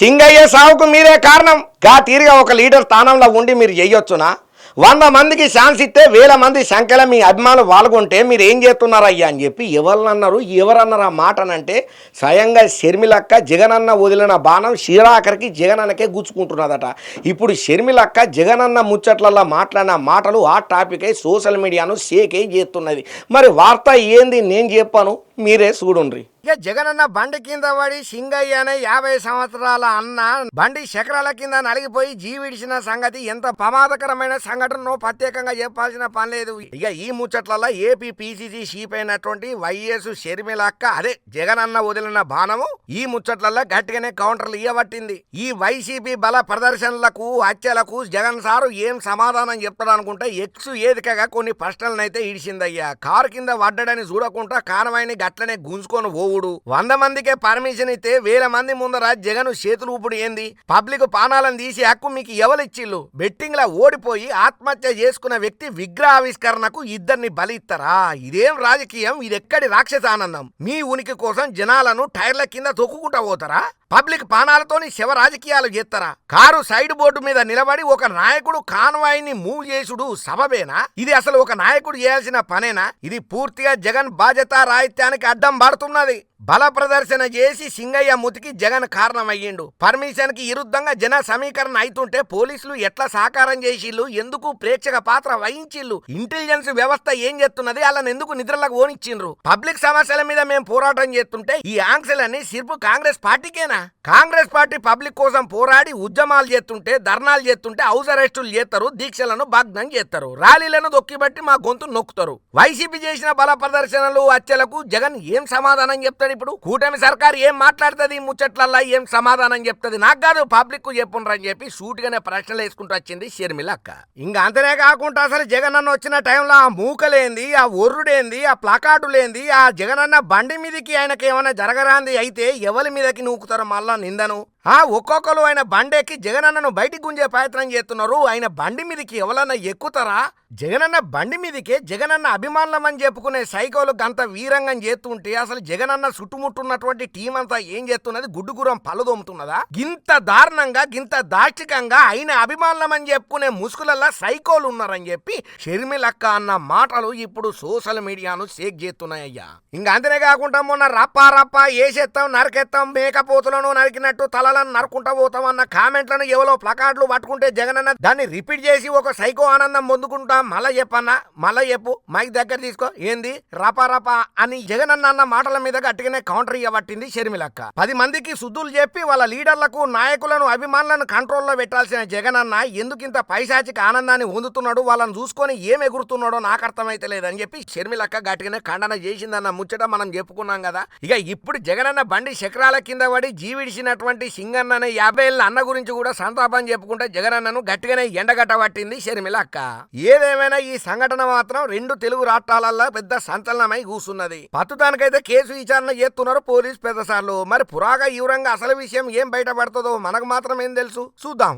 సింగయ్య సావుకు మీరే కారణం. గా తీరుగా ఒక లీడర్ స్థానంలో ఉండి మీరు చేయొచ్చునా వంద మందికి ఛాన్స్ ఇస్తే వేల మంది సంఖ్యలో మీ అభిమానులు పాల్గొంటే మీరు ఏం చేస్తున్నారయ్యా అని చెప్పి ఎవరన్నారు ఎవరన్నారు ఆ మాటనంటే స్వయంగా షర్మిలక్క జగనన్న వదిలిన బాణం శిరాఖరికి జగనన్నకే గుచ్చుకుంటున్నదట. ఇప్పుడు షర్మిలక్క జగనన్న ముచ్చట్లలో మాట్లాడిన మాటలు ఆ టాపిక్ అయి సోషల్ మీడియాను షేకే చేస్తున్నది? మరి వార్త ఏంది? నేను చెప్పాను. మీరే చూడుండ్రి ఇక జగనన్న బండి కింద పడి సింగయ్య అనే యాభై సంవత్సరాల అన్న బండి శకరాల కింద నలిగిపోయి జీవిడిచిన సంగతి ఎంత ప్రమాదకరమైన సంఘటనో ప్రత్యేకంగా చెప్పాల్సిన పని లేదు. ఇక ఈ ముచ్చట్లలో ఏపీ పీసీసీ షీప్ అయినటువంటి వైఎస్ షర్మిలక్క అదే జగనన్న వదిలిన బాణము ఈ ముచ్చట్లలో గట్టిగానే కౌంటర్లు ఇవ్వబట్టింది ఈ వైసీపీ బల ప్రదర్శనలకు హత్యలకు జగన్ సారు ఏం సమాధానం చెప్తాడు అనుకుంటే ఎక్స్ ఏదికగా కొన్ని ప్రశ్నలను అయితే ఇడిచిందయ్యా కారు కింద పడ్డాడని చూడకుండా కానవాయిని అట్లనే గుంజుకొని పోవుడు. వంద మందికే పర్మిషన్ ఇస్తే వేల మంది ముందర జగన్ చేతులు ఊపుడు ఏంది? పబ్లిక్ పానాలను తీసి హక్కు మీకు ఎవరిచ్చిల్లు బెట్టింగ్ లా ఓడిపోయి ఆత్మహత్య చేసుకున్న వ్యక్తి విగ్రహావిష్కరణకు ఇద్దరిని బలిస్తారా ఇదేం రాజకీయం? ఇదెక్కడి రాక్షస ఆనందం మీ ఉనికి కోసం జనాలను టైర్ల కింద తొక్కుకుంటా పోతారా? పబ్లిక్ పానాలతోని శవ రాజకీయాలు చేస్తారా కారు సైడ్ బోర్డు మీద నిలబడి ఒక నాయకుడు కాన్వాయిని మూవ్ చేసుడు సబబేనా? ఇది అసలు ఒక నాయకుడు చేయాల్సిన పనేనా? ఇది పూర్తిగా జగన్ బాధ్యత రాహిత్యానికి అడ్డం పడుతున్నది. బల ప్రదర్శన చేసి సింగయ్య ముతికి జగన్ కారణమయ్యిండు. పర్మిషన్కి విరుద్ధంగా జన సమీకరణ అవుతుంటే పోలీసులు ఎట్లా సహకారం చేసిళ్ళు? ఎందుకు ప్రేక్షక పాత్ర వహించిళ్ళు? ఇంటెలిజెన్స్ వ్యవస్థ ఏం చేస్తున్నది? వాళ్ళని ఎందుకు నిద్రలకు ఓనిచ్చిండ్రు? పబ్లిక్ సమస్యల మీద మేము పోరాటం చేస్తుంటే ఈ ఆంక్షలన్నీ సిర్పు కాంగ్రెస్ పార్టీకేనా? కాంగ్రెస్ పార్టీ పబ్లిక్ కోసం పోరాడి ఉద్యమాలు చేస్తుంటే ధర్నాలు చేస్తుంటే హౌస్ అరెస్టులు చేస్తారు దీక్షలను భగ్నం చేస్తారు ర్యాలీలను దొక్కిబట్టి మా గొంతు నొక్కుతారు. వైసీపీ చేసిన బల ప్రదర్శనలు హత్యలకు జగన్ ఏం సమాధానం చెప్తాడు ఇప్పుడు కూటమి సర్కార్ ఏం మాట్లాడుతుంది? ఈ ముచ్చట్లల్లా ఏం సమాధానం చెప్తుంది? నాకు కాదు పబ్లిక్కు చెప్పుండ్రని చెప్పి సూటిగానే ప్రశ్నలు వేసుకుంటూ వచ్చింది షర్మిల అక్క. ఇంకా అంతనే కాకుండా అసలు జగన్ అన్న వచ్చిన టైంలో ఆ మూకలేంది ఆ ఒర్రుడేంది ఆ ప్లకార్డులేంది ఆ జగన్ అన్న బండి మీదకి ఆయనకి ఏమైనా జరగరాంది అయితే ఎవరి మీదకి నూకుతారు మళ్ళా నిందను? ఆ ఒక్కొక్కరు ఆయన బండెక్కి జగనన్నను బయటికి గుంజే ప్రయత్నం చేస్తున్నారు. ఆయన బండి మీదకి ఎవరన్నా ఎక్కుతారా? జగనన్న బండి మీదకే జగనన్న అభిమానులమని చెప్పుకునే సైకోలు గంత వీరంగం చేస్తుంటే అసలు జగనన్న చుట్టుముట్టున్నటువంటి టీం అంతా ఏం చేస్తున్నది? గుడ్డుగురం పలుదోముతున్నదా గింత దారుణంగా గింత దాష్టికంగా ఆయన అభిమానులమని చెప్పుకునే ముసుగులల్లా సైకోలు ఉన్నారని చెప్పి షర్మిలక్క అన్న మాటలు ఇప్పుడు సోషల్ మీడియాను షేక్ చేస్తున్నాయ్యా ఇంకా అంతనే కాకుండా మొన్న రప్ప రప్పా ఏసేస్తాం నరకెత్తాం మేకపోతులను నరికినట్టు తల తలలను నరుకుంటా పోతాం అన్న కామెంట్లను ఎవరో ప్లకార్డులు పట్టుకుంటే జగనన్న దాన్ని రిపీట్ చేసి ఒక సైకో ఆనందం పొందుకుంటాం మళ్ళా చెప్పన్న మళ్ళా చెప్పు మైక్ దగ్గర తీసుకో. ఏంది? రపా రపా అని జగనన్న అన్న మాటల మీద గట్టిగానే కౌంటర్ ఇవ్వబట్టింది షర్మిలక్క. పది మందికి శుద్ధులు చెప్పి వాళ్ళ లీడర్లకు నాయకులను అభిమానులను కంట్రోల్లో పెట్టాల్సిన జగనన్న ఎందుకింత పైశాచిక ఆనందాన్ని పొందుతున్నాడు? వాళ్ళని చూసుకొని ఏం ఎగురుతున్నాడో నాకు అర్థమైతే లేదని చెప్పి షర్మిలక్క గట్టిగానే ఖండన చేసిందన్న ముచ్చట మనం చెప్పుకున్నాం కదా. ఇక ఇప్పుడు జగనన్న బండి చక్రాల కింద పడి జీవిడిచినటువంటి సింగన్న అనే యాభై ఏళ్ళ అన్న గురించి కూడా సంతాపం చెప్పుకుంటే జగనన్నను గట్టిగానే ఎండగట్టబట్టింది షర్మిల అక్క. ఏదేమైనా ఈ సంఘటన మాత్రం రెండు తెలుగు రాష్ట్రాలలో పెద్ద సంచలనమై కూసున్నది. పత్తుతానికైతే కేసు విచారణ చేస్తున్నారు పోలీస్ పెద్దసార్లు. మరి పురాగా ఈవరంగా అసలు విషయం ఏం బయటపడుతుందో మనకు మాత్రం ఏం తెలుసు? చూద్దాం.